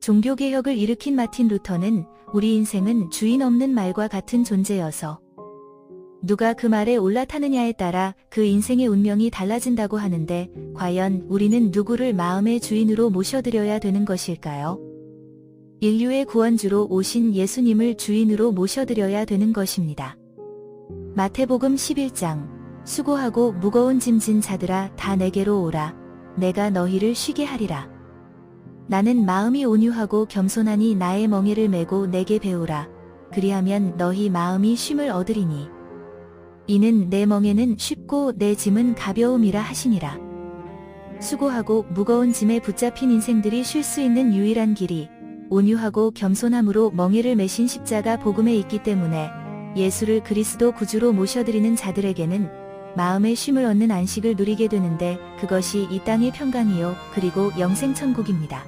종교개혁을 일으킨 마틴 루터는 우리 인생은 주인 없는 말과 같은 존재여서 누가 그 말에 올라타느냐에 따라 그 인생의 운명이 달라진다고 하는데 과연 우리는 누구를 마음의 주인으로 모셔드려야 되는 것일까요? 인류의 구원주로 오신 예수님을 주인으로 모셔드려야 되는 것입니다. 마태복음 11장 수고하고 무거운 짐진 자들아 다 내게로 오라 내가 너희를 쉬게 하리라. 나는 마음이 온유하고 겸손하니 나의 멍에를 메고 내게 배우라. 그리하면 너희 마음이 쉼을 얻으리니. 이는 내 멍에는 쉽고 내 짐은 가벼움이라 하시니라. 수고하고 무거운 짐에 붙잡힌 인생들이 쉴 수 있는 유일한 길이 온유하고 겸손함으로 멍에를 메신 십자가 복음에 있기 때문에 예수를 그리스도 구주로 모셔드리는 자들에게는 마음의 쉼을 얻는 안식을 누리게 되는데 그것이 이 땅의 평강이요 그리고 영생 천국입니다.